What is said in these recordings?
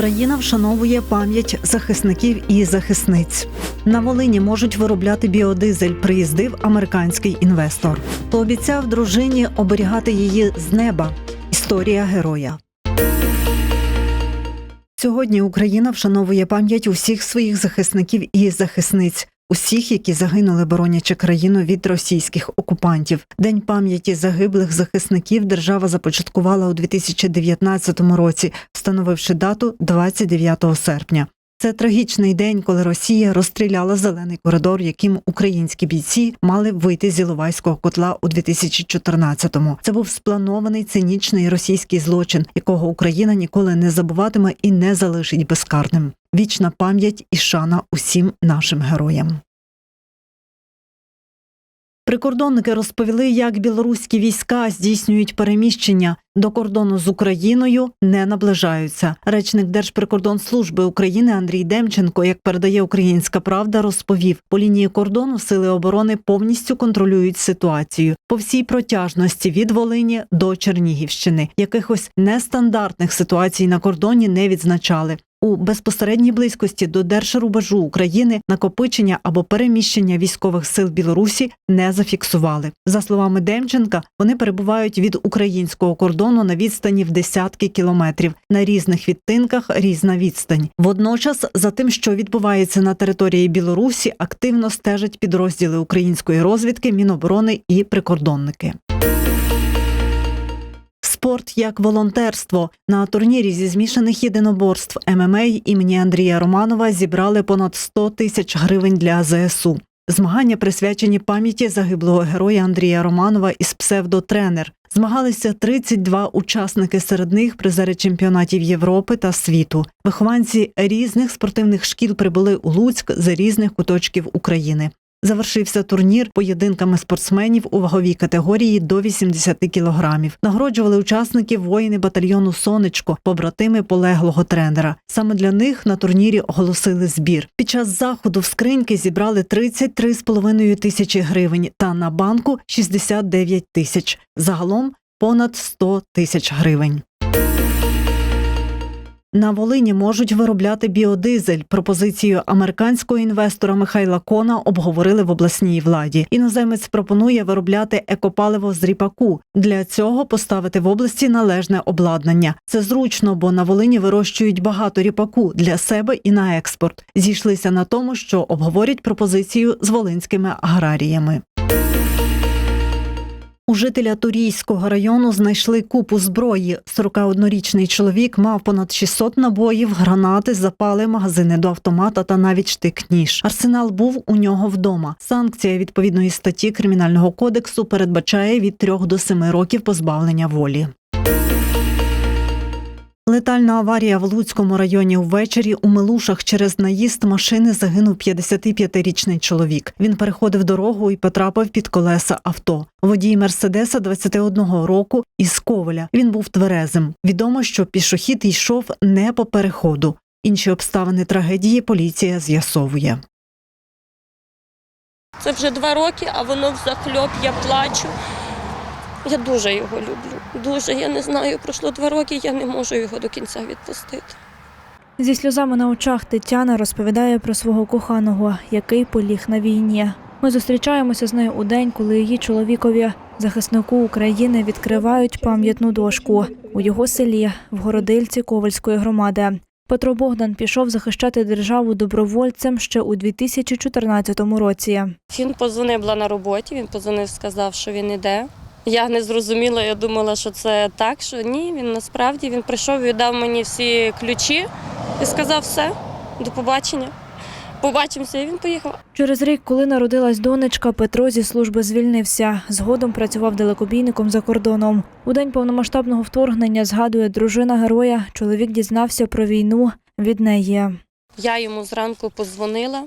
Україна вшановує пам'ять захисників і захисниць. На Волині можуть виробляти біодизель. Приїздив американський інвестор. Пообіцяв дружині оберігати її з неба. Історія героя. Сьогодні Україна вшановує пам'ять усіх своїх захисників і захисниць. Усіх, які загинули, боронячи країну від російських окупантів. День пам'яті загиблих захисників держава започаткувала у 2019 році, встановивши дату 29 серпня. Це трагічний день, коли Росія розстріляла зелений коридор, яким українські бійці мали вийти з Іловайського котла у 2014-му. Це був спланований цинічний російський злочин, якого Україна ніколи не забуватиме і не залишить безкарним. Вічна пам'ять і шана усім нашим героям. Прикордонники розповіли, як білоруські війська здійснюють переміщення до кордону з Україною, не наближаються. Речник Держприкордонслужби України Андрій Демченко, як передає Українська Правда, розповів, по лінії кордону сили оборони повністю контролюють ситуацію по всій протяжності від Волині до Чернігівщини. Якихось нестандартних ситуацій на кордоні не відзначали. У безпосередній близькості до держрубежу України накопичення або переміщення військових сил Білорусі не зафіксували. За словами Демченка, вони перебувають від українського кордону на відстані в десятки кілометрів. На різних відтинках різна відстань. Водночас, за тим, що відбувається на території Білорусі, активно стежать підрозділи української розвідки, міноборони і прикордонники. Спорт як волонтерство на турнірі зі змішаних єдиноборств ММА імені Андрія Романова зібрали понад 100 тисяч гривень для ЗСУ. Змагання присвячені пам'яті загиблого героя Андрія Романова із псевдотренер. Змагалися 32 учасники, серед них призери чемпіонатів Європи та світу. Вихованці різних спортивних шкіл прибули у Луцьк з різних куточків України. Завершився турнір поєдинками спортсменів у ваговій категорії до 80 кілограмів. Нагороджували учасників воїни батальйону Сонечко, побратими полеглого тренера. Саме для них на турнірі оголосили збір. Під час заходу в скриньки зібрали 33,5 тисячі гривень та на банку 69 тисяч. Загалом понад 100 тисяч гривень. На Волині можуть виробляти біодизель. Пропозицію американського інвестора Михайла Кона обговорили в обласній владі. Іноземець пропонує виробляти екопаливо з ріпаку. Для цього поставити в області належне обладнання. Це зручно, бо на Волині вирощують багато ріпаку для себе і на експорт. Зійшлися на тому, що обговорять пропозицію з волинськими аграріями. У жителя Турійського району знайшли купу зброї. 41-річний чоловік мав понад 600 набоїв, гранати, запали, магазини до автомата та навіть штик-ніж. Арсенал був у нього вдома. Санкція відповідної статті Кримінального кодексу передбачає від 3 до 7 років позбавлення волі. Летальна аварія в Луцькому районі ввечері у Милушах через наїзд машини загинув 55-річний чоловік. Він переходив дорогу і потрапив під колеса авто. Водій Мерседеса 21 року із Ковеля. Він був тверезим. Відомо, що пішохід йшов не по переходу. Інші обставини трагедії поліція з'ясовує. Це вже два роки, а воно взахльоп, я плачу. Я дуже його люблю. Дуже. Я не знаю, пройшло два роки, я не можу його до кінця відпустити. Зі сльозами на очах Тетяна розповідає про свого коханого, який поліг на війні. Ми зустрічаємося з нею у день, коли її чоловікові, захиснику України, відкривають пам'ятну дошку у його селі в Городильці Ковальської громади. Петро Богдан пішов захищати державу добровольцем ще у 2014 році. Він позвонив була на роботі, він позвонив, сказав, що він іде. Я не зрозуміла, я думала, що це так, що ні, він насправді він прийшов, віддав мені всі ключі і сказав все, до побачення. Побачимося, і він поїхав. Через рік, коли народилась донечка, Петро зі служби звільнився. Згодом працював далекобійником за кордоном. У день повномасштабного вторгнення згадує дружина героя. Чоловік дізнався про війну від неї. Я йому зранку позвонила,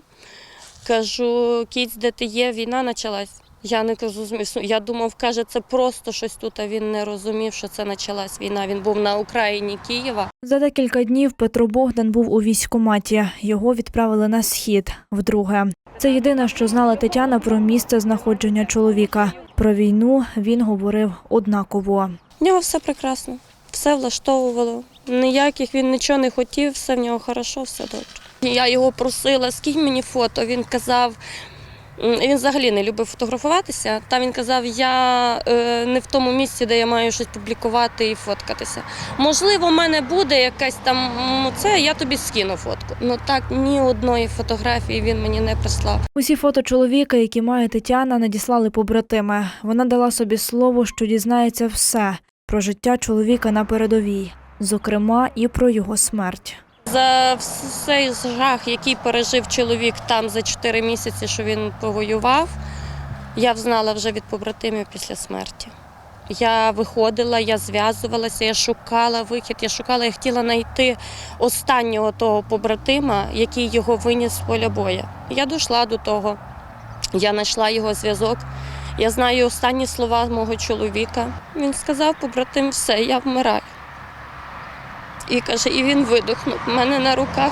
кажу, кіць, де ти є, війна почалась. Я не кажу, «Зміс». я думав, каже, це просто щось тут, а він не розумів, що це почалась війна. Він був на Україні Києва. За декілька днів Петро Богдан був у військкоматі. Його відправили на схід вдруге. Це єдине, що знала Тетяна про місце знаходження чоловіка. Про війну він говорив однаково. В нього все прекрасно, все влаштовувало. Ніяких він нічого не хотів, все в нього хорошо, все добре. Я його просила, скинь мені фото. Він казав, він взагалі не любив фотографуватися. Та він казав, я е, не в тому місці, де я маю щось публікувати і фоткатися. Можливо, в мене буде якась там це, я тобі скину фотку. Ну так ні одної фотографії він мені не прислав. Усі фото чоловіка, які має Тетяна, надіслали побратими. Вона дала собі слово, що дізнається все про життя чоловіка на передовій, зокрема і про його смерть. За цей жах, який пережив чоловік там за 4 місяці, що він повоював, я взнала вже від побратимів після смерті. Я виходила, я зв'язувалася, я шукала вихід, я шукала, я хотіла знайти останнього того побратима, який його виніс з поля бою. Я дійшла до того, я знайшла його зв'язок. Я знаю останні слова мого чоловіка. Він сказав, побратим, все, я вмираю. І каже, і він видохнув в мене на руках.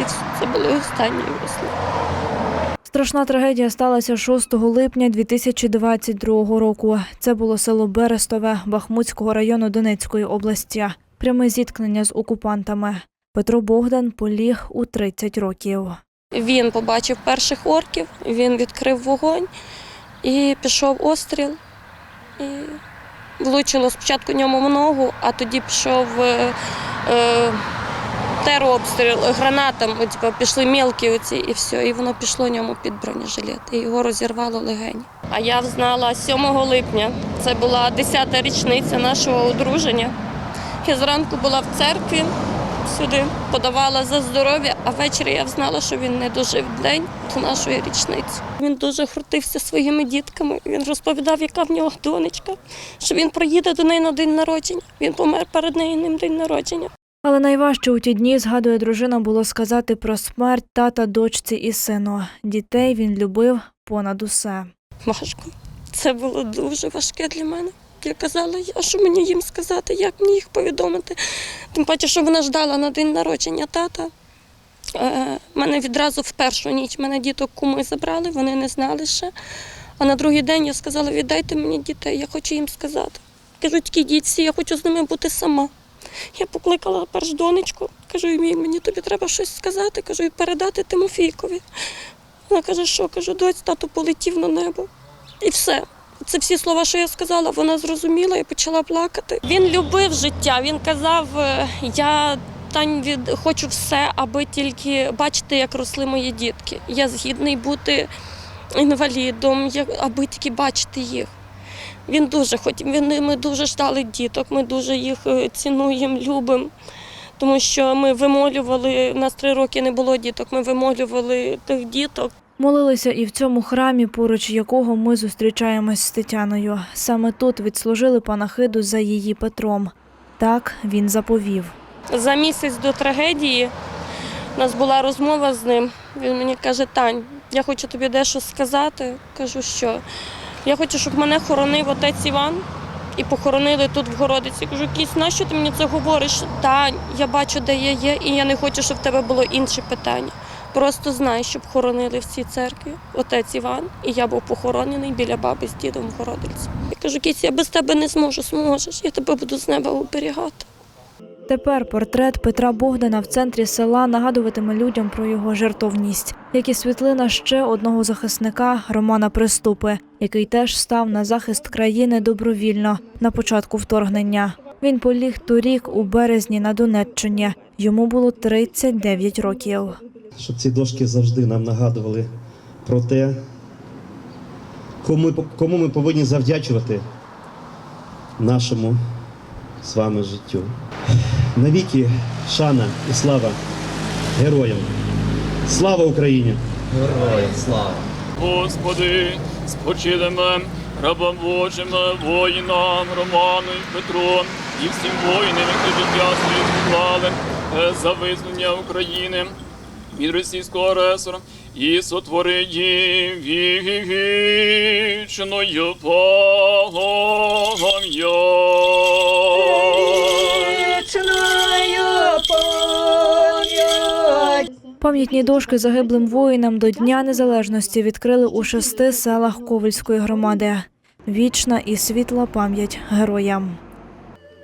І це були останні його слова. Страшна трагедія сталася 6 липня 2022 року. Це було село Берестове Бахмутського району Донецької області. Пряме зіткнення з окупантами. Петро Богдан поліг у 30 років. Він побачив перших орків, він відкрив вогонь і пішов остріл. І влучило спочатку ньому в ногу, а тоді пішов е, терообстріл гранатом, от, пішли мілкі оці і все, і воно пішло ньому під бронежилет, і його розірвало легені. А я взнала 7 липня, це була 10-та річниця нашого одруження. Я зранку була в церкві, сюди подавала за здоров'я, а ввечері я знала, що він не дожив день до нашої річниці. Він дуже хрутився своїми дітками. Він розповідав, яка в нього донечка, що він проїде до неї на день народження. Він помер перед нею ним день народження. Але найважче у ті дні, згадує дружина, було сказати про смерть тата, дочці і сину. Дітей він любив понад усе. Важко. Це було дуже важке для мене. Я казала, я що мені їм сказати, як мені їх повідомити. Тим паче, що вона ждала на день народження тата. Е, мене відразу в першу ніч мене діток куми забрали, вони не знали ще. А на другий день я сказала, віддайте мені дітей, я хочу їм сказати. Кажу, тільки дітці, я хочу з ними бути сама. Я покликала перш донечку, кажу, «Мій, мені тобі треба щось сказати, кажу, і передати Тимофійкові. Вона каже, що кажу, доць, тато полетів на небо. І все. Це всі слова, що я сказала, вона зрозуміла і почала плакати. Він любив життя. Він казав: е, я від хочу все, аби тільки бачити, як росли мої дітки. Я згідний бути інвалідом, аби тільки бачити їх. Він дуже хотів. Він ми дуже ждали діток. Ми дуже їх е, цінуємо, любимо. Тому що ми вимолювали, у нас три роки не було діток, ми вимолювали тих діток. Молилися і в цьому храмі, поруч якого ми зустрічаємось з Тетяною. Саме тут відслужили панахиду за її Петром. Так він заповів. За місяць до трагедії у нас була розмова з ним. Він мені каже: Тань, я хочу тобі дещо сказати. Кажу, що я хочу, щоб мене хоронив отець Іван і похоронили тут в Городиці. Кажу, кісь, нащо ти мені це говориш? Тань, я бачу, де я є, і я не хочу, щоб в тебе було інше питання. Просто знай, щоб хоронили в цій церкві отець Іван, і я був похоронений біля баби з дідом в. Я кажу, кісь, я без тебе не зможу, зможеш, я тебе буду з неба оберігати. Тепер портрет Петра Богдана в центрі села нагадуватиме людям про його жертовність, як і світлина ще одного захисника Романа Приступи, який теж став на захист країни добровільно на початку вторгнення. Він поліг торік у березні на Донеччині. Йому було 39 років. Щоб ці дошки завжди нам нагадували про те, кому ми, кому ми повинні завдячувати нашому з вами життю. Навіки шана і слава героям. Слава Україні! Героям слава! Господи, спочилими рабам Божим, воїнам, Роману і Петру і всім воїнам, які життя своє вклали е, за визнання України від російського агресора і сотвори вічною пам'ять. Пам'ятні дошки загиблим воїнам до Дня Незалежності відкрили у шести селах Ковальської громади. Вічна і світла пам'ять героям.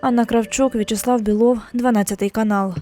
Анна Кравчук, В'ячеслав Білов, 12 канал.